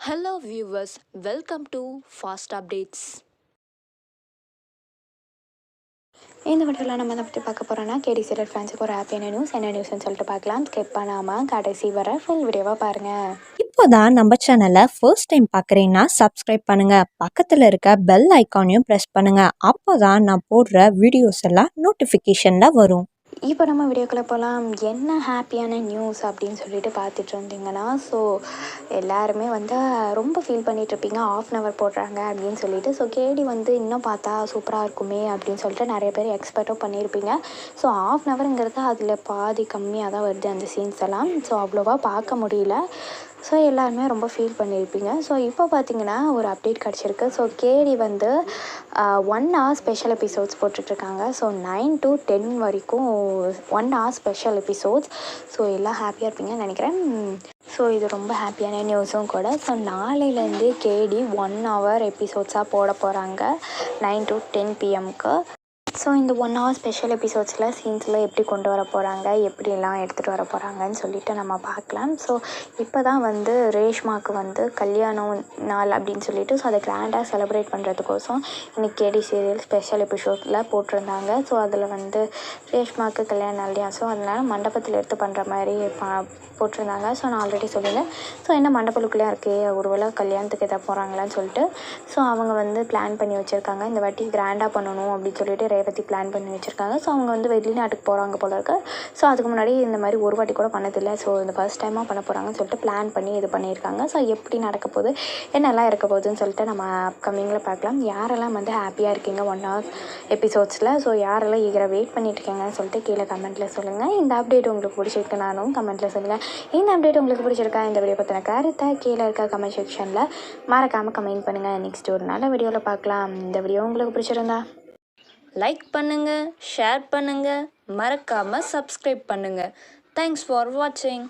Hello viewers, welcome to Fast Updates. இந்த வீடியோவில் நம்ம எதை பற்றி பார்க்க போகிறோன்னா கேடி சீரியல் ஃபேன்ஸுக்கு ஒரு ஹாப்பியான நியூஸ் என்ன நியூஸ்னு சொல்லிட்டு பார்க்கலாம். ஸ்கிப் பண்ணாமல் கடைசி வர ஃபுல் வீடியோவாக பாருங்கள் இப்போதான் நம்ம சேனலை ஃபர்ஸ்ட் டைம் பார்க்குறீங்கன்னா சப்ஸ்கிரைப் பண்ணுங்க. பக்கத்தில் இருக்க பெல் ஐக்கானையும் ப்ரெஸ் பண்ணுங்க. அப்போதான் நான் போடுற வீடியோஸ் எல்லாம் நோட்டிஃபிகேஷனில் வரும். இப்போ நம்ம வீடியோக்குள்ளே போகலாம் என்ன ஹாப்பியான நியூஸ் அப்படின்னு சொல்லிட்டு பார்த்துட்டு இருந்தீங்கன்னா ஸோ எல்லாருமே வந்து ரொம்ப ஃபீல் பண்ணிகிட்ருப்பீங்க இருப்பீங்க. ஆஃப் அன் ஹவர் போடுறாங்க அப்படின்னு சொல்லிட்டு. ஸோ கேடி வந்து இன்னும் பார்த்தா சூப்பராக இருக்குமே அப்படின்னு சொல்லிட்டு நிறைய பேர் எக்ஸ்பெக்டும் பண்ணியிருப்பீங்க ஸோ ஆஃப் அன் ஹவருங்கிறது அதில் பாதி கம்மியாக தான் வருது அந்த சீன்ஸ் எல்லாம். ஸோ அவ்வளோவா பார்க்க முடியல. ஸோ எல்லாருமே ரொம்ப ஃபீல் பண்ணியிருப்பீங்க ஸோ இப்போ பார்த்தீங்கன்னா ஒரு அப்டேட் கிடச்சிருக்கு. ஸோ கேடி வந்து ஒன் ஹவர் ஸ்பெஷல் எபிசோட்ஸ் போட்டுட்ருக்காங்க. ஸோ நைன் டு டென் வரைக்கும் one hour special episodes so எல்லாம் ஹாப்பியாக இருப்பீங்கன்னு நினைக்கிறேன். ஸோ இது ரொம்ப ஹாப்பியான நியூஸும் கூட. ஸோ நாளையிலேருந்து கேடி ஒன் ஹவர் எபிசோட்ஸாக போட போகிறாங்க நைன் டு டென் பிஎம்க்கு ஸோ இந்த ஒன் ஹவர் ஸ்பெஷல் எபிசோட்ஸில் சீன்ஸில் எப்படி கொண்டு வர போகிறாங்க எப்படிலாம் எடுத்துகிட்டு வர போகிறாங்கன்னு சொல்லிட்டு நம்ம பார்க்கலாம். ஸோ இப்போ தான் வந்து ரேஷ்மாவுக்கு வந்து கல்யாணம் நாள் அப்படின்னு சொல்லிட்டு ஸோ அதை கிராண்டாக செலிப்ரேட் பண்ணுறதுக்கோசம் இன்னைக்கு கேடி சீரியல் ஸ்பெஷல் எபிசோடில் போட்டிருந்தாங்க. ஸோ அதில் வந்து ரேஷ்மாவுக்கு கல்யாணம் இல்லையா? ஸோ அதனால் மண்டபத்தில் எடுத்து பண்ணுற மாதிரி போட்டிருந்தாங்க. ஸோ நான் ஆல்ரெடி சொல்லியிருந்தேன் ஸோ என்ன மண்டபலுக்குள்ளே இருக்கே? ஒருவேளை கல்யாணத்துக்கு எதாவது போகிறாங்களான்னு சொல்லிட்டு. ஸோ அவங்க வந்து பிளான் பண்ணி வச்சுருக்காங்க. இந்த வாட்டி கிராண்டாக பண்ணணும் அப்படின்னு சொல்லிட்டு பற்றி பிளான் பண்ணி வச்சுருக்காங்க. ஸோ அவங்க வந்து வெளிநாட்டுக்கு போகிறாங்க போல இருக்கு. ஸோ அதுக்கு முன்னாடி இந்த மாதிரி ஒரு வாட்டி கூட பண்ணதில்லை. ஸோ இந்த ஃபர்ஸ்ட் டைமாக பண்ண போகிறாங்கன்னு சொல்லிட்டு பிளான் பண்ணி இது பண்ணியிருக்காங்க. ஸோ எப்படி நடக்க போகுது என்னெல்லாம் இருக்க போகுதுன்னு சொல்லிட்டு நம்ம அப்கமிங்கில் பார்க்கலாம். யாரெல்லாம் வந்து ஹாப்பியாக இருக்கீங்க ஒன் ஹவர் எபிசோட்ஸில் ஸோ யாரெல்லாம் ஈகராக வெயிட் பண்ணிட்டு இருக்கீங்கன்னு சொல்லிட்டு கீழே கமெண்ட்டில் சொல்லுங்கள் இந்த அப்டேட் உங்களுக்கு பிடிச்சிருக்கு நானும் கமெண்ட்டில் சொல்லுங்கள் இந்த அப்டேட் உங்களுக்கு பிடிச்சிருக்கா? இந்த வீடியோ பற்றின கருத்தை கீழே இருக்க கமெண்ட் செக்ஷனில் மறக்காமல் கமெண்ட் பண்ணுங்கள் நெக்ஸ்ட் ஒரு நல்ல வீடியோவில் பார்க்கலாம். இந்த வீடியோ உங்களுக்கு பிடிச்சிருந்தா லைக் பண்ணுங்கள் ஷேர் பண்ணுங்கள் மறக்காமல் சப்ஸ்கிரைப் பண்ணுங்கள் தேங்க்ஸ் ஃபார் வாட்சிங்